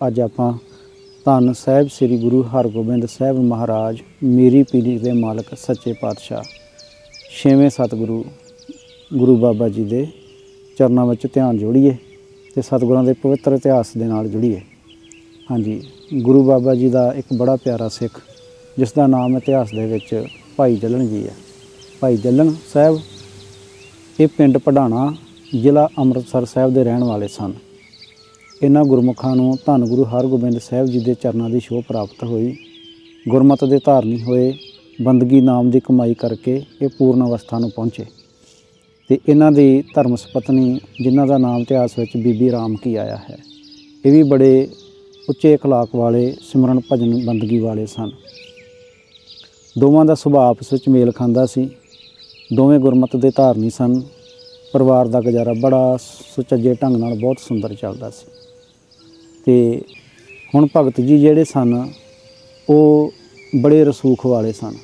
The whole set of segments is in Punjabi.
ਅੱਜ ਆਪਾਂ ਧੰਨ ਸਾਹਿਬ ਸ੍ਰੀ ਗੁਰੂ ਹਰਗੋਬਿੰਦ ਸਾਹਿਬ ਮਹਾਰਾਜ, ਮੇਰੀ ਪੀੜੀ ਦੇ ਮਾਲਕ ਸੱਚੇ ਪਾਤਸ਼ਾਹ, ਛੇਵੇਂ ਸਤਿਗੁਰੂ, ਗੁਰੂ ਬਾਬਾ ਜੀ ਦੇ ਚਰਨਾਂ ਵਿੱਚ ਧਿਆਨ ਜੋੜੀਏ ਤੇ ਸਤਿਗੁਰਾਂ ਦੇ ਪਵਿੱਤਰ ਇਤਿਹਾਸ ਦੇ ਨਾਲ ਜੁੜੀਏ। ਹਾਂਜੀ, ਗੁਰੂ ਬਾਬਾ ਜੀ ਦਾ ਇੱਕ ਬੜਾ ਪਿਆਰਾ ਸਿੱਖ, ਜਿਸ ਦਾ ਨਾਮ ਇਤਿਹਾਸ ਦੇ ਵਿੱਚ ਭਾਈ ਜੱਲਣ ਜੀ ਹੈ। ਭਾਈ ਜੱਲਣ ਸਾਹਿਬ ਇਹ ਪਿੰਡ ਪੜਾਣਾ ਜ਼ਿਲ੍ਹਾ ਅੰਮ੍ਰਿਤਸਰ ਸਾਹਿਬ ਦੇ ਰਹਿਣ ਵਾਲੇ ਸਨ। ਇਹਨਾਂ ਗੁਰਮੁਖਾਂ ਨੂੰ ਧੰਨ ਗੁਰੂ ਹਰਗੋਬਿੰਦ ਸਾਹਿਬ ਜੀ ਦੇ ਚਰਨਾਂ ਦੀ ਸ਼ੋਭ ਪ੍ਰਾਪਤ ਹੋਈ ਗੁਰਮਤਿ ਦੇ ਧਾਰਨੀ ਹੋਏ ਬੰਦਗੀ ਨਾਮ ਦੀ ਕਮਾਈ ਕਰਕੇ ਇਹ ਪੂਰਨ ਅਵਸਥਾ ਨੂੰ ਪਹੁੰਚੇ ਤੇ ਇਹਨਾਂ ਦੀ ਧਰਮ ਸੁਪਤਨੀ ਜਿਨ੍ਹਾਂ ਦਾ ਨਾਮ ਇਤਿਹਾਸ ਵਿੱਚ ਬੀਬੀ ਰਾਮ ਕੀ ਆਇਆ ਹੈ ਇਹ ਵੀ ਬੜੇ ਉੱਚੇ اخلاق ਵਾਲੇ ਸਿਮਰਨ ਭਜਨ ਬੰਦਗੀ ਵਾਲੇ ਸਨ ਦੋਵਾਂ ਦਾ ਸੁਭਾਅ ਆਪਸ ਵਿੱਚ ਮੇਲ ਖਾਂਦਾ ਸੀ ਦੋਵੇਂ ਗੁਰਮਤਿ ਦੇ ਧਾਰਨੀ ਸਨ ਪਰਿਵਾਰ ਦਾ ਗੁਜ਼ਾਰਾ ਬੜਾ ਸੁਚੱਜੇ ਢੰਗ ਨਾਲ ਬਹੁਤ ਸੁੰਦਰ ਚੱਲਦਾ ਸੀ ਤੇ ਹੁਣ ਭਗਤ ਜੀ ਜਿਹੜੇ ਸਨ, ਉਹ ਬੜੇ ਰਸੂਖ ਵਾਲੇ ਸਨ।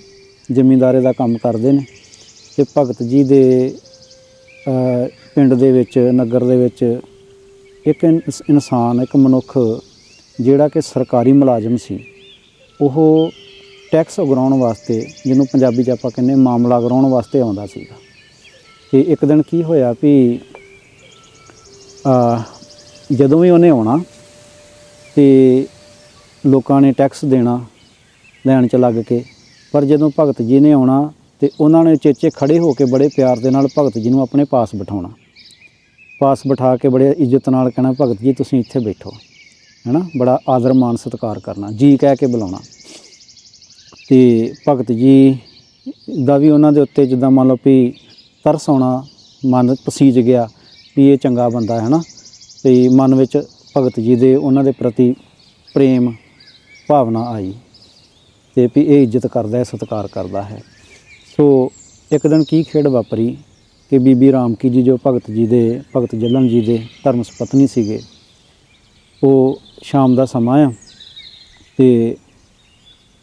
ਜ਼ਮੀਂਦਾਰੇ ਦਾ ਕੰਮ ਕਰਦੇ ਨੇ ਤੇ ਭਗਤ ਜੀ ਦੇ ਪਿੰਡ ਦੇ ਵਿੱਚ, ਨਗਰ ਦੇ ਵਿੱਚ ਇੱਕ ਇਨਸ- ਇਨਸਾਨ, ਇੱਕ ਮਨੁੱਖ ਜਿਹੜਾ ਕਿ ਸਰਕਾਰੀ ਮੁਲਾਜ਼ਮ ਸੀ, ਉਹ ਟੈਕਸ ਉਗਰਾਉਣ ਵਾਸਤੇ, ਜਿਹਨੂੰ ਪੰਜਾਬੀ 'ਚ ਆਪਾਂ ਕਹਿੰਦੇ ਮਾਮਲਾ ਉਗਰਾਉਣ ਵਾਸਤੇ ਆਉਂਦਾ ਸੀਗਾ। ਤੇ ਇੱਕ ਦਿਨ ਕੀ ਹੋਇਆ ਵੀ ਜਦੋਂ ਵੀ ਉਹਨੇ ਆਉਣਾ ਤੇ ਲੋਕਾਂ ਨੇ ਟੈਕਸ ਦੇਣਾ, ਲੈਣ ਚ ਲੱਗ ਕੇ। ਪਰ ਜਦੋਂ ਭਗਤ ਜੀ ਨੇ ਆਉਣਾ ਤੇ ਉਹਨਾਂ ਨੇ ਚੇਚੇ ਖੜੇ ਹੋ ਕੇ ਬੜੇ ਪਿਆਰ ਦੇ ਨਾਲ ਭਗਤ ਜੀ ਨੂੰ ਆਪਣੇ ਪਾਸ ਬਿਠਾਉਣਾ। ਪਾਸ ਬਿਠਾ ਕੇ ਬੜੇ ਇੱਜ਼ਤ ਨਾਲ ਕਹਿਣਾ, ਭਗਤ ਜੀ, ਤੁਸੀਂ ਇੱਥੇ ਬੈਠੋ। ਹੈਨਾ? ਬੜਾ ਆਦਰ ਮਾਨ ਸਤਿਕਾਰ ਕਰਨਾ। ਜੀ ਕਹਿ ਕੇ ਬੁਲਾਉਣਾ। ਤੇ ਭਗਤ ਜੀ ਦਾ ਵੀ ਉਹਨਾਂ ਦੇ ਉੱਤੇ ਜਿੱਦਾਂ ਮੰਨ ਲਓ ਵੀ ਤਰਸ ਆਉਣਾ, ਮਨ ਪਸੀਜ ਗਿਆ ਵੀ ਇਹ ਚੰਗਾ ਬੰਦਾ ਹੈ ਨਾ? ਤੇ ਮਨ ਵਿੱਚ ਭਗਤ ਜੀ ਦੇ ਉਹਨਾਂ ਦੇ ਪ੍ਰਤੀ ਪ੍ਰੇਮ ਭਾਵਨਾ ਆਈ ਤੇ ਵੀ ਇਹ ਇੱਜ਼ਤ ਕਰਦਾ ਹੈ, ਸਤਿਕਾਰ ਕਰਦਾ ਹੈ। ਸੋ ਇੱਕ ਦਿਨ ਕੀ ਖੇਡ ਵਾਪਰੀ ਕਿ ਬੀਬੀ ਰਾਮ ਕੀ ਜੀ ਜੋ ਭਗਤ ਜੀ ਦੇ, ਭਗਤ ਜੱਲਨ ਜੀ ਦੇ ਧਰਮ ਸੁਪਤਨੀ ਸੀਗੇ, ਉਹ ਸ਼ਾਮ ਦਾ ਸਮਾਂ ਆ ਤੇ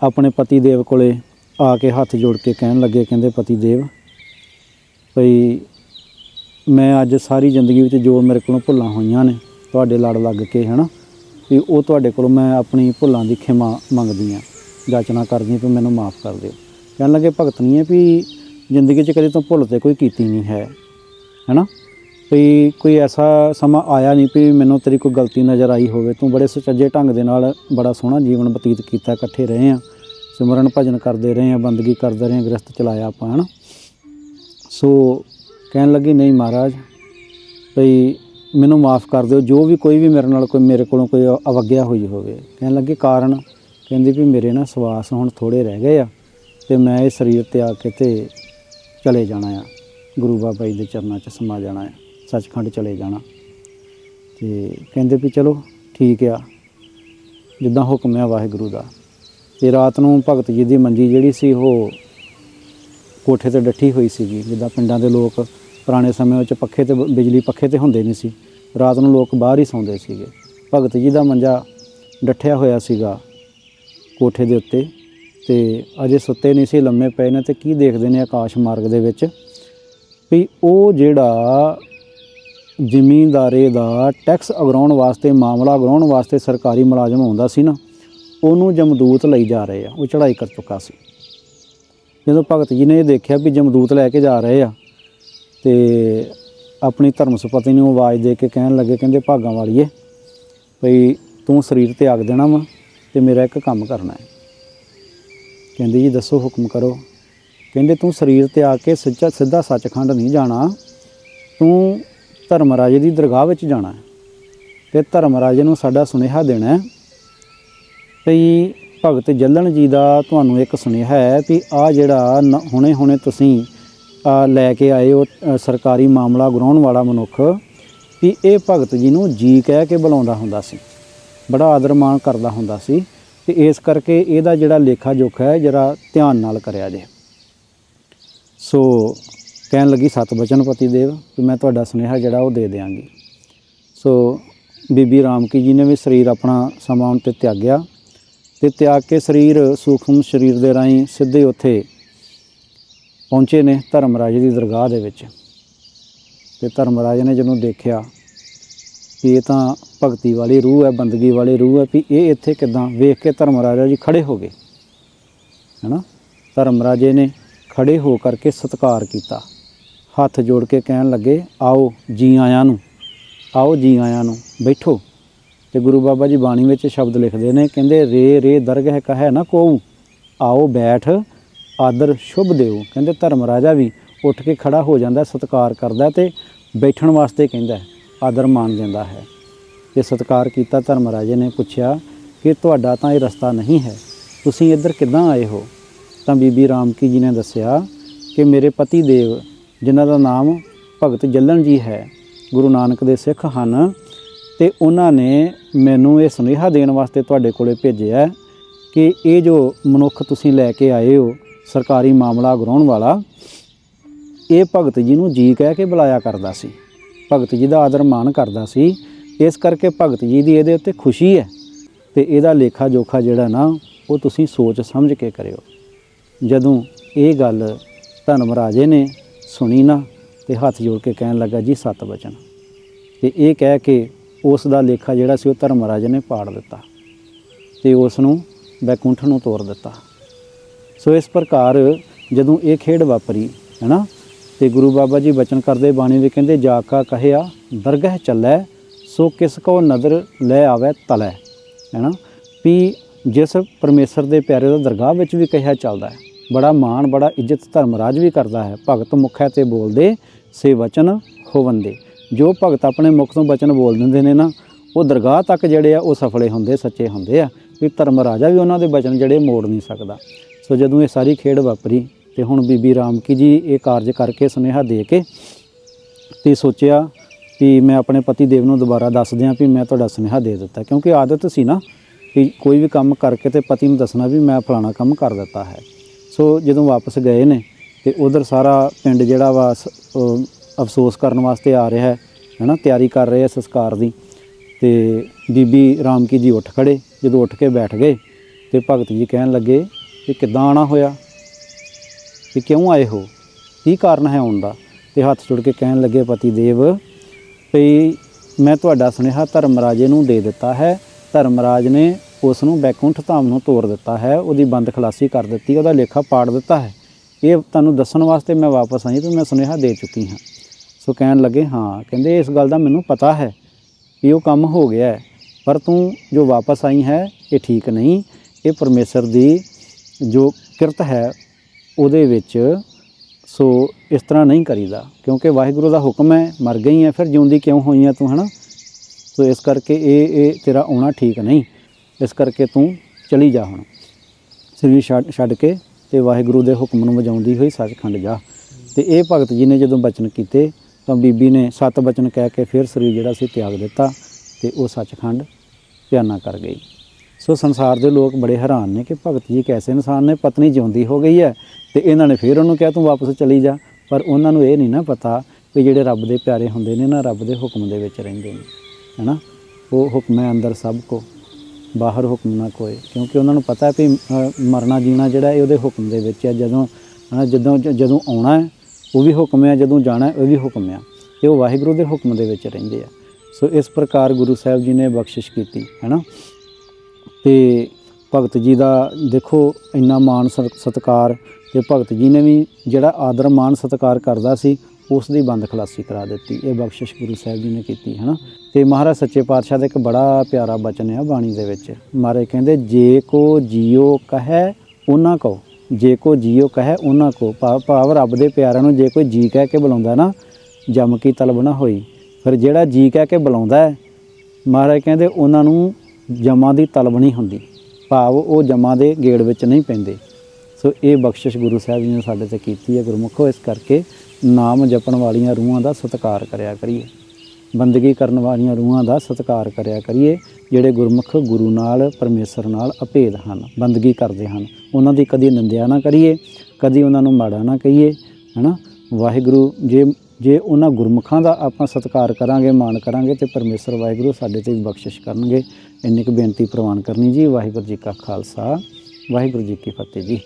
ਆਪਣੇ ਪਤੀ ਦੇਵ ਕੋਲੇ ਆ ਕੇ ਹੱਥ ਜੋੜ ਕੇ ਕਹਿਣ ਲੱਗੇ, ਕਹਿੰਦੇ ਪਤੀ ਦੇਵ ਭਈ ਮੈਂ ਅੱਜ ਸਾਰੀ ਜ਼ਿੰਦਗੀ ਵਿੱਚ ਜੋ ਮੇਰੇ ਕੋਲੋਂ ਭੁੱਲਾਂ ਹੋਈਆਂ ਨੇ ਤੁਹਾਡੇ ਲੜ ਲੱਗ ਕੇ, ਹਨਾ? ਵੀ ਉਹ ਤੁਹਾਡੇ ਕੋਲੋਂ ਮੈਂ ਆਪਣੀ ਭੁੱਲਾਂ ਦੀ ਖਿਮਾ ਮੰਗਦੀ ਆ। ਜਾਚਨਾ ਕਰਦੀ ਵੀ ਮੈਨੂੰ ਮਾਫ ਕਰ ਦਿਓ। ਕਹਿਣ ਲੱਗੇ, ਭਗਤ ਨਹੀਂ ਹੈ ਵੀ ਜ਼ਿੰਦਗੀ 'ਚ ਕਦੇ ਤੋਂ ਭੁੱਲ ਤੇ ਕੋਈ ਕੀਤੀ ਨਹੀਂ ਹੈ, ਹੈਨਾ? ਵੀ ਕੋਈ ਐਸਾ ਸਮਾਂ ਆਇਆ ਨਹੀਂ ਵੀ ਮੈਨੂੰ ਤੇਰੀ ਕੋਈ ਗਲਤੀ ਨਜ਼ਰ ਆਈ ਹੋਵੇ। ਤੂੰ ਬੜੇ ਸੁਚੱਜੇ ਢੰਗ ਦੇ ਨਾਲ ਬੜਾ ਸੋਹਣਾ ਜੀਵਨ ਬਤੀਤ ਕੀਤਾ, ਇਕੱਠੇ ਰਹੇ ਆ। ਸਿਮਰਨ ਭਜਨ ਕਰਦੇ ਰਹੇ ਆ, ਬੰਦਗੀ ਕਰਦੇ ਰਹੇ ਆ ਗ੍ਰਸਤ ਚਲਾਇਆ ਆਪਾਂ, ਹਨਾ? ਸੋ, ਕਹਿਣ ਲੱਗੀ, ਨਹੀਂ ਮਹਾਰਾਜ ਭਈ ਮੈਨੂੰ ਮਾਫ ਕਰ ਦਿਓ, ਜੋ ਵੀ ਕੋਈ ਵੀ ਮੇਰੇ ਨਾਲ ਕੋਈ ਮੇਰੇ ਕੋਲੋਂ ਕੋਈ ਅਵਗਿਆ ਹੋਈ ਹੋਵੇ। ਕਹਿਣ ਲੱਗੇ ਕਾਰਨ, ਕਹਿੰਦੀ ਵੀ ਮੇਰੇ ਨਾ ਸਵਾਸ ਹੁਣ ਥੋੜੇ ਰਹਿ ਗਏ ਆ ਤੇ ਮੈਂ ਇਹ ਸਰੀਰ ਤੇ ਆ ਕੇ ਤੇ ਚਲੇ ਜਾਣਾ ਆ। ਗੁਰੂ ਬਾਬਾ ਜੀ ਦੇ ਚਰਨਾਂ 'ਚ ਸਮਾ ਜਾਣਾ ਆ, ਸੱਚਖੰਡ ਚਲੇ ਜਾਣਾ। ਤੇ ਕਹਿੰਦੇ ਵੀ ਚਲੋ ਠੀਕ ਆ, ਜਿੱਦਾਂ ਹੁਕਮ ਆ ਵਾਹਿਗੁਰੂ ਦਾ। ਤੇ ਰਾਤ ਨੂੰ ਭਗਤ ਜੀ ਦੀ ਮੰਜੀ ਜਿਹੜੀ ਸੀ ਉਹ ਕੋਠੇ ਤੇ ਡੱਠੀ ਹੋਈ ਸੀਗੀ, ਜਿੱਦਾਂ ਪਿੰਡਾਂ ਦੇ ਲੋਕ ਪੁਰਾਣੇ ਸਮੇਂ ਵਿੱਚ ਪੱਖੇ ਤੇ ਬ- ਬਿਜਲੀ ਪੱਖੇ ਤੇ ਹੁੰਦੇ ਨਹੀਂ ਸੀ। ਰਾਤ ਨੂੰ ਲੋਕ ਬਾਹਰ ਹੀ ਸੌਂਦੇ ਸੀਗੇ। ਭਗਤ ਜੀ ਦਾ ਮੰਜਾ ਡੱਠਿਆ ਹੋਇਆ ਸੀਗਾ ਕੋਠੇ ਦੇ ਉੱਤੇ ਤੇ ਅਜੇ ਸੁੱਤੇ ਨਹੀਂ ਸੀ, ਲੰਮੇ ਪਏ ਨੇ ਤੇ ਕੀ ਦੇਖਦੇ ਨੇ ਆਕਾਸ਼ ਮਾਰਗ ਦੇ ਵਿੱਚ? ਵੀ ਉਹ ਜਿਹੜਾ ਜ਼ਮੀਂਦਾਰੇ ਦਾ ਟੈਕਸ ਅਗਰਾਉਣ ਵਾਸਤੇ, ਮਾਮਲਾ ਅਗਰਾਉਣ ਵਾਸਤੇ ਸਰਕਾਰੀ ਮੁਲਾਜ਼ਮ ਆਉਂਦਾ ਸੀ ਨਾ, ਉਹਨੂੰ ਜਮਦੂਤ ਲਈ ਜਾ ਰਹੇ ਆ। ਉਹ ਚੜ੍ਹਾਈ ਕਰ ਚੁੱਕਾ ਸੀ। ਜਦੋਂ ਭਗਤ ਜੀ ਨੇ ਇਹ ਦੇਖਿਆ ਵੀ ਜਮਦੂਤ ਲੈ ਕੇ ਜਾ ਰਹੇ ਆ ਤੇ ਆਪਣੀ ਧਰਮ ਸੁਪਤੀ ਨੂੰ ਆਵਾਜ਼ ਦੇ ਕੇ ਕਹਿਣ ਲੱਗੇ, ਕਹਿੰਦੇ ਭਾਗਾਂ ਵਾਲੀਏ, ਭਈ ਤੂੰ ਸਰੀਰ 'ਤੇ ਆਗ ਦੇਣਾ ਵਾ ਤੇ ਮੇਰਾ ਇੱਕ ਕੰਮ ਕਰਨਾ ਹੈ। ਕਹਿੰਦੇ ਜੀ, ਦੱਸੋ ਹੁਕਮ ਕਰੋ। ਕਹਿੰਦੇ ਤੂੰ ਸਰੀਰ 'ਤੇ ਤਿਆਗ ਕੇ ਸਿੱਧਾ ਸਿੱਧਾ ਸੱਚਖੰਡ ਨਹੀਂ ਜਾਣਾ। ਤੂੰ ਧਰਮ ਰਾਜੇ ਦੀ ਦਰਗਾਹ ਵਿੱਚ ਜਾਣਾ ਹੈ। ਤੇ ਧਰਮ ਰਾਜੇ ਨੂੰ ਸਾਡਾ ਸੁਨੇਹਾ ਦੇਣਾ ਹੈ ਭਈ ਭਗਤ ਜੱਲਣ ਜੀ ਦਾ ਤੁਹਾਨੂੰ ਇੱਕ ਸੁਨੇਹਾ ਹੈ ਵੀ ਆ ਜਿਹੜਾ ਨ- ਹੁਣੇ ਹੁਣੇ ਤੁਸੀਂ ਲੈ ਕੇ ਆਏ ਉਹ ਸਰਕਾਰੀ ਮਾਮਲਾ ਗਰਾਉਣ ਵਾਲਾ ਮਨੁੱਖ ਵੀ ਇਹ ਭਗਤ ਜੀ ਨੂੰ ਜੀ ਕਹਿ ਕੇ ਬੁਲਾਉਂਦਾ ਹੁੰਦਾ ਸੀ। ਬੜਾ ਆਦਰ ਮਾਣ ਕਰਦਾ ਹੁੰਦਾ ਸੀ ਤੇ ਇਸ ਕਰਕੇ ਇਹਦਾ ਜਿਹੜਾ ਲੇਖਾ ਜੋਖ ਹੈ, ਜਰਾ ਧਿਆਨ ਨਾਲ ਕਰਿਆ ਜੇ। ਸੋ ਕਹਿਣ ਲੱਗੀ ਸਤ ਬਚਨ ਪਤੀ ਦੇਵ ਕਿ ਮੈਂ ਤੁਹਾਡਾ ਸੁਨੇਹਾ ਜਿਹੜਾ ਉਹ ਦੇ ਦਿਆਂਗੀ। ਸੋ ਬੀਬੀ ਰਾਮਕੀ ਜੀ ਨੇ ਵੀ ਸਰੀਰ ਆਪਣਾ ਸਮਾਂ ਉਨ ਤੇ ਤਿਆਗਿਆ ਤੇ ਤਿਆਗ ਕੇ ਸਰੀਰ ਸੂਖਮ ਸਰੀਰ ਦੇ ਰਾਹੀਂ ਸਿੱਧੇ ਉੱਥੇ ਪਹੁੰਚੇ ਨੇ ਧਰਮਰਾਜ ਦੀ ਦਰਗਾਹ ਦੇ ਵਿੱਚ। ਤੇ ਧਰਮਰਾਜ ਨੇ ਜਦੋਂ ਦੇਖਿਆ ਕਿ ਇਹ ਤਾਂ ਭਗਤੀ ਵਾਲੀ ਰੂਹ ਹੈ, ਬੰਦਗੀ ਵਾਲੀ ਰੂਹ ਹੈ, ਵੀ ਇਹ ਇੱਥੇ ਕਿਦਾਂ ਵੇਖ ਕੇ ਧਰਮ ਰਾਜਾ ਜੀ ਖੜੇ ਹੋ ਗਏ, ਹੈਨਾ? ਧਰਮ ਰਾਜੇ ਨੇ ਖੜੇ ਹੋ ਕਰਕੇ ਸਤਿਕਾਰ ਕੀਤਾ। ਹੱਥ ਜੋੜ ਕੇ ਕਹਿਣ ਲੱਗੇ, ਆਓ ਜੀ ਆਇਆਂ ਨੂੰ, ਆਓ ਜੀ ਆਇਆਂ ਨੂੰ, ਬੈਠੋ। ਤੇ ਗੁਰੂ ਬਾਬਾ ਜੀ ਬਾਣੀ ਵਿੱਚ ਸ਼ਬਦ ਲਿਖਦੇ ਨੇ, ਕਹਿੰਦੇ, ਰੇ ਰੇ ਦਰਗਹਿ ਕਹੈ ਨਾ ਕੋਉ ਆਓ ਬੈਠ ਆਦਰ ਸ਼ੁਭ ਦਿਓ। ਕਹਿੰਦੇ ਧਰਮ ਰਾਜਾ ਵੀ ਉੱਠ ਕੇ ਖੜਾ ਹੋ ਜਾਂਦਾ, ਸਤਿਕਾਰ ਕਰਦਾ ਤੇ ਬੈਠਣ ਵਾਸਤੇ ਕਹਿੰਦਾ ਆਦਰ ਮਾਨ ਦਿੰਦਾ ਹੈ। ਤੇ ਸਤਿਕਾਰ ਕੀਤਾ ਧਰਮ ਰਾਜੇ ਨੇ ਪੁੱਛਿਆ ਕਿ ਤੁਹਾਡਾ ਤਾਂ ਇਹ ਰਸਤਾ ਨਹੀਂ ਹੈ, ਤੁਸੀਂ ਇੱਧਰ ਕਿੱਦਾਂ ਆਏ ਹੋ? ਤਾਂ ਬੀਬੀ ਰਾਮਕੀ ਜੀ ਨੇ ਦੱਸਿਆ ਕਿ ਮੇਰੇ ਪਤੀ ਦੇਵ, ਜਿਨ੍ਹਾਂ ਦਾ ਨਾਮ ਭਗਤ ਜੱਲਣ ਜੀ ਹੈ, ਗੁਰੂ ਨਾਨਕ ਦੇ ਸਿੱਖ ਹਨ ਤੇ ਉਹਨਾਂ ਨੇ ਮੈਨੂੰ ਇਹ ਸੁਨੇਹਾ ਦੇਣ ਵਾਸਤੇ ਤੁਹਾਡੇ ਕੋਲੇ ਭੇਜਿਆ ਕਿ ਇਹ ਜੋ ਮਨੁੱਖ ਤੁਸੀਂ ਲੈ ਕੇ ਆਏ ਹੋ ਸਰਕਾਰੀ ਮਾਮਲਾ ਗਰਾਉਣ ਵਾਲਾ, ਇਹ ਭਗਤ ਜੀ ਨੂੰ ਜੀ ਕਹਿ ਕੇ ਬੁਲਾਇਆ ਕਰਦਾ ਸੀ। ਭਗਤ ਜੀ ਦਾ ਆਦਰ ਮਾਣ ਕਰਦਾ ਸੀ। ਇਸ ਕਰਕੇ ਭਗਤ ਜੀ ਦੀ ਇਹਦੇ ਉੱਤੇ ਖੁਸ਼ੀ ਹੈ ਤੇ ਇਹਦਾ ਲੇਖਾ ਜੋਖਾ ਜਿਹੜਾ ਨਾ, ਉਹ ਤੁਸੀਂ ਸੋਚ ਸਮਝ ਕੇ ਕਰਿਓ। ਜਦੋਂ ਇਹ ਗੱਲ ਧਨਮ ਰਾਜੇ ਨੇ ਸੁਣੀ ਨਾ, ਤੇ ਹੱਥ ਜੋੜ ਕੇ ਕਹਿਣ ਲੱਗਾ, ਜੀ, ਸਤ ਬਚਨ ਤੇ ਇਹ ਕਹਿ ਕੇ ਉਸ ਦਾ ਲੇਖਾ ਜਿਹੜਾ ਸੀ, ਉਹ ਧਰਮ ਰਾਜੇ ਨੇ ਪਾੜ ਦਿੱਤਾ। ਤੇ ਉਸ ਨੂੰ ਬੈਕੁੰਠ ਨੂੰ ਤੋੜ ਦਿੱਤਾ। ਸੋ ਇਸ ਪ੍ਰਕਾਰ ਜਦੋਂ ਇਹ ਖੇਡ ਵਾਪਰੀ, ਹੈਨਾ, ਤੇ ਗੁਰੂ ਬਾਬਾ ਜੀ ਬਚਨ ਕਰਦੇ ਬਾਣੀ ਵਿੱਚ ਕਹਿੰਦੇ, ਜਾ ਕਾ ਕਹਿਆ, ਦਰਗਹਿ ਚੱਲੈ, ਸੋ ਕਿਸ ਕੋ ਨਦਰ ਲੈ ਆਵੇ ਤਲੈ, ਹੈਨਾ? ਵੀ ਜਿਸ ਪਰਮੇਸ਼ਰ ਦੇ ਪਿਆਰੇ ਦਾ ਦਰਗਾਹ ਵਿੱਚ ਵੀ ਕਹਿਆ ਚੱਲਦਾ ਹੈ, ਬੜਾ ਮਾਣ, ਬੜਾ ਇੱਜ਼ਤ ਧਰਮ ਰਾਜ ਵੀ ਕਰਦਾ ਹੈ, ਭਗਤ ਮੁਖੈ ਤੇ ਬੋਲਦੇ, ਸੇ ਵਚਨ ਹੋਵੰਦੇ। ਜੋ ਭਗਤ ਆਪਣੇ ਮੁਖ ਤੋਂ ਵਚਨ ਬੋਲ ਦਿੰਦੇ ਨੇ ਨਾ, ਉਹ ਦਰਗਾਹ ਤੱਕ ਜਿਹੜੇ ਆ, ਉਹ ਸਫਲੇ ਹੁੰਦੇ, ਸੱਚੇ ਹੁੰਦੇ ਆ, ਵੀ ਧਰਮ ਰਾਜਾ ਵੀ ਉਹਨਾਂ ਦੇ ਵਚਨ ਜਿਹੜੇ ਮੋੜ ਨਹੀਂ ਸਕਦਾ। ਸੋ ਜਦੋਂ ਇਹ ਸਾਰੀ ਖੇਡ ਵਾਪਰੀ ਤੇ ਹੁਣ ਬੀਬੀ ਰਾਮਕੀ ਜੀ ਇਹ ਕਾਰਜ ਕਰਕੇ ਸੁਨੇਹਾ ਦੇ ਕੇ ਤੇ ਸੋਚਿਆ ਵੀ ਮੈਂ ਆਪਣੇ ਪਤੀ ਦੇਵ ਨੂੰ ਦੁਬਾਰਾ ਦੱਸ ਦਿਆਂ ਵੀ ਮੈਂ ਤੁਹਾਡਾ ਸੁਨੇਹਾ ਦੇ ਦਿੱਤਾ। ਕਿਉਂਕਿ ਆਦਤ ਸੀ ਨਾ ਵੀ ਕੋਈ ਵੀ ਕੰਮ ਕਰਕੇ ਤੇ ਪਤੀ ਨੂੰ ਦੱਸਣਾ ਵੀ ਮੈਂ ਫਲਾਣਾ ਕੰਮ ਕਰ ਦਿੱਤਾ ਹੈ। ਸੋ ਜਦੋਂ ਵਾਪਸ ਗਏ ਨੇ ਤੇ ਉਧਰ ਸਾਰਾ ਪਿੰਡ ਜਿਹੜਾ ਵਾ ਸ- ਅਫਸੋਸ ਕਰਨ ਵਾਸਤੇ ਆ ਰਿਹਾ ਹੈ, ਹੈਨਾ, ਤਿਆਰੀ ਕਰ ਰਹੇ ਆ ਸੰਸਕਾਰ ਦੀ। ਤੇ ਬੀਬੀ ਰਾਮਕੀ ਜੀ ਉੱਠ ਖੜੇ। ਜਦੋਂ ਉੱਠ ਕੇ ਬੈਠ ਗਏ ਤੇ ਭਗਤ ਜੀ ਕਹਿਣ ਲੱਗੇ ਕਿ ਕਿੱਦਾਂ ਆਣਾ ਹੋਇਆ? ਕਿ ਕਿਉਂ ਆਏ ਹੋ? ਕੀ ਕਾਰਨ ਹੈ ਆਉਣ ਦਾ? ਤੇ ਹੱਥ ਜੋੜ ਕੇ ਕਹਿਣ ਲੱਗੇ ਪਤੀ ਦੇਵ ਵੀ ਮੈਂ ਤੁਹਾਡਾ ਸੁਨੇਹਾ ਧਰਮਰਾਜੇ ਨੂੰ ਦੇ ਦਿੱਤਾ ਹੈ। ਧਰਮਰਾਜ ਨੇ ਉਸ ਨੂੰ ਬੈਕੁੰਠ ਧਾਮ ਨੂੰ ਤੋੜ ਦਿੱਤਾ ਹੈ। ਉਹਦੀ ਬੰਦ ਖਲਾਸੀ ਕਰ ਦਿੱਤੀ, ਉਹਦਾ ਲੇਖਾ ਪਾੜ ਦਿੱਤਾ ਹੈ। ਇਹ ਤੁਹਾਨੂੰ ਦੱਸਣ ਵਾਸਤੇ ਮੈਂ ਵਾਪਸ ਆਈ ਵੀ ਮੈਂ ਸੁਨੇਹਾ ਦੇ ਚੁੱਕੀ ਹਾਂ। ਸੋ ਕਹਿਣ ਲੱਗੇ, ਹਾਂ। ਕਹਿੰਦੇ, ਇਸ ਗੱਲ ਦਾ ਮੈਨੂੰ ਪਤਾ ਹੈ ਵੀ ਉਹ ਕੰਮ ਹੋ ਗਿਆ ਹੈ, ਪਰ ਤੂੰ ਜੋ ਵਾਪਸ ਆਈ ਹੈ, ਇਹ ਠੀਕ ਨਹੀਂ। ਇਹ ਪਰਮੇਸ਼ਰ ਦੀ ਜੋ ਕਿਰਤ ਹੈ ਉਹਦੇ ਵਿੱਚ, ਸੋ ਇਸ ਤਰ੍ਹਾਂ ਨਹੀਂ ਕਰੀਦਾ, ਕਿਉਂਕਿ ਵਾਹਿਗੁਰੂ ਦਾ ਹੁਕਮ ਹੈ, ਮਰ ਗਈ ਹੈ, ਫਿਰ ਜਿਉਂਦੀ ਕਿਉਂ ਹੋਈ ਹੈ ਤੂੰ, ਹਨਾ? ਸੋ ਇਸ ਕਰਕੇ ਇਹ ਇਹ ਤੇਰਾ ਆਉਣਾ ਠੀਕ ਨਹੀਂ। ਇਸ ਕਰਕੇ ਤੂੰ ਚਲੀ ਜਾ ਹੁਣ। ਸਰੀਰ ਛੱਡ ਛੱਡ ਕੇ ਤੇ ਵਾਹਿਗੁਰੂ ਦੇ ਹੁਕਮ ਨੂੰ ਵਜਾਉਂਦੀ ਹੋਈ ਸੱਚਖੰਡ ਜਾ। ਤੇ ਇਹ ਭਗਤ ਜੀ ਨੇ ਜਦੋਂ ਬਚਨ ਕੀਤੇ, ਤਾਂ ਬੀਬੀ ਨੇ ਸੱਤ ਬਚਨ ਕਹਿ ਕੇ ਫਿਰ ਸਰੀਰ ਜਿਹੜਾ ਸੀ ਤਿਆਗ ਦਿੱਤਾ ਤੇ ਉਹ ਸੱਚਖੰਡ ਧਿਆਨਾ ਕਰ ਗਈ। ਸੋ ਸੰਸਾਰ ਦੇ ਲੋਕ ਬੜੇ ਹੈਰਾਨ ਨੇ ਕਿ ਭਗਤ ਜੀ ਕੈਸੇ ਇਨਸਾਨ ਨੇ, ਪਤਨੀ ਜਿਉਂਦੀ ਹੋ ਗਈ ਹੈ ਤੇ ਇਹਨਾਂ ਨੇ ਫਿਰ ਉਹਨੂੰ ਕਿਹਾ, ਤੂੰ ਵਾਪਸ ਚਲੀ ਜਾ। ਪਰ ਉਹਨਾਂ ਨੂੰ ਇਹ ਨਹੀਂ ਨਾ ਪਤਾ ਵੀ ਜਿਹੜੇ ਰੱਬ ਦੇ ਪਿਆਰੇ ਹੁੰਦੇ ਨੇ ਨਾ ਰੱਬ ਦੇ ਹੁਕਮ ਦੇ ਵਿੱਚ ਰਹਿੰਦੇ ਨੇ, ਹੈਨਾ? ਉਹ ਹੁਕਮ ਹੈ ਅੰਦਰ ਸਭ ਕੋ, ਬਾਹਰ ਹੁਕਮ ਨਾ ਕੋਈ ਕਿਉਂਕਿ ਉਹਨਾਂ ਨੂੰ ਪਤਾ ਹੈ ਵੀ ਮਰਨਾ ਜੀਣਾ ਜਿਹੜਾ ਇਹ ਉਹਦੇ ਹੁਕਮ ਦੇ ਵਿੱਚ ਹੈ। ਜਦੋਂ, ਹਨਾ, ਜਦੋਂ ਜਦੋਂ ਆਉਣਾ ਹੈ, ਉਹ ਵੀ ਹੁਕਮ ਹੈ, ਜਦੋਂ ਜਾਣਾ ਹੈ, ਉਹ ਵੀ ਹੁਕਮ ਹੈ। ਤੇ ਉਹ ਵਾਹਿਗੁਰੂ ਦੇ ਹੁਕਮ ਦੇ ਵਿੱਚ ਰਹਿੰਦੇ ਆ। ਸੋ ਇਸ ਪ੍ਰਕਾਰ ਗੁਰੂ ਸਾਹਿਬ ਜੀ ਨੇ ਬਖਸ਼ਿਸ਼ ਕੀਤੀ, ਹੈਨਾ? ਤੇ ਭਗਤ ਜੀ ਦਾ ਦੇਖੋ ਇੰਨਾ ਮਾਣ ਸਤ- ਸਤਿਕਾਰ, ਤੇ ਭਗਤ ਜੀ ਨੇ ਵੀ ਜਿਹੜਾ ਆਦਰ ਮਾਣ ਸਤਿਕਾਰ ਕਰਦਾ ਸੀ, ਉਸ ਦੀ ਬੰਦ ਖਲਾਸੀ ਕਰਾ ਦਿੱਤੀ। ਇਹ ਬਖਸ਼ਿਸ਼ ਗੁਰੂ ਸਾਹਿਬ ਜੀ ਨੇ ਕੀਤੀ ਹੈ ਨਾ ਤੇ ਮਹਾਰਾਜ ਸੱਚੇ ਪਾਤਸ਼ਾਹ ਦਾ ਇੱਕ ਬੜਾ ਪਿਆਰਾ ਬਚਨ ਹੈ ਬਾਣੀ ਦੇ ਵਿੱਚ। ਮਹਾਰਾਜ ਕਹਿੰਦੇ, ਜੇ ਕੋ ਜੀਓ ਕਹੈ, ਉਹਨਾਂ ਕੋ ਜੇ ਕੋ ਜੀਓ ਕਹੈ, ਉਹਨਾਂ ਕੋ ਭਾਵ ਰੱਬ ਦੇ ਪਿਆਰਿਆਂ ਨੂੰ ਜੇ ਕੋਈ ਜੀ ਕਹਿ ਕੇ ਬੁਲਾਉਂਦਾ ਨਾ, ਜਮ ਕੀ ਤਲਬ ਨਾ ਹੋਈ। ਫਿਰ ਜਿਹੜਾ ਜੀ ਕਹਿ ਕੇ ਬੁਲਾਉਂਦਾ ਮਹਾਰਾਜ ਕਹਿੰਦੇ, ਉਹਨਾਂ ਨੂੰ ਜਮਾਂ ਦੀ ਤਲਬ ਨਹੀਂ ਹੁੰਦੀ। ਭਾਵ ਉਹ ਜਮਾਂ ਦੇ ਗੇੜ ਵਿੱਚ ਨਹੀਂ ਪੈਂਦੇ। ਸੋ ਇਹ ਬਖਸ਼ਿਸ਼ ਗੁਰੂ ਸਾਹਿਬ ਜੀ ਨੇ ਸਾਡੇ ਤੇ ਕੀਤੀ ਹੈ। ਗੁਰਮੁਖੋ, ਇਸ ਕਰਕੇ ਨਾਮ ਜਪਣ ਵਾਲੀਆਂ ਰੂਹਾਂ ਦਾ ਸਤਿਕਾਰ ਕਰਿਆ ਕਰੀਏ। ਬੰਦਗੀ ਕਰਨ ਵਾਲੀਆਂ ਰੂਹਾਂ ਦਾ ਸਤਿਕਾਰ ਕਰਿਆ ਕਰੀਏ, ਜਿਹੜੇ ਗੁਰਮੁਖ ਗੁਰੂ ਨਾਲ, ਪਰਮੇਸ਼ਰ ਨਾਲ ਅਭੇਦ ਹਨ, ਬੰਦਗੀ ਕਰਦੇ ਹਨ। ਉਹਨਾਂ ਦੀ ਕਦੀ ਨਿੰਦਿਆ ਨਾ ਕਰੀਏ, ਕਦੀ ਉਹਨਾਂ ਨੂੰ ਮਾੜਾ ਨਾ ਕਹੀਏ, ਹੈਨਾ? ਵਾਹਿਗੁਰੂ, ਜੇ ਜੇ ਉਹਨਾਂ ਗੁਰਮੁਖਾਂ ਦਾ ਆਪਾਂ ਸਤਿਕਾਰ ਕਰਾਂਗੇ, ਮਾਣ ਕਰਾਂਗੇ ਤੇ ਪਰਮੇਸ਼ਰ ਵਾਹਿਗੁਰੂ ਸਾਡੇ ਤੇ ਵੀ ਬਖਸ਼ਿਸ਼ ਕਰਨਗੇ। ਇੰਨੀ ਕੁ ਬੇਨਤੀ ਪ੍ਰਵਾਨ ਕਰਨੀ ਜੀ, ਵਾਹਿਗੁਰੂ ਜੀ ਕਾ ਖਾਲਸਾ, ਵਾਹਿਗੁਰੂ ਜੀ ਕੀ ਫਤਿਹ ਜੀ।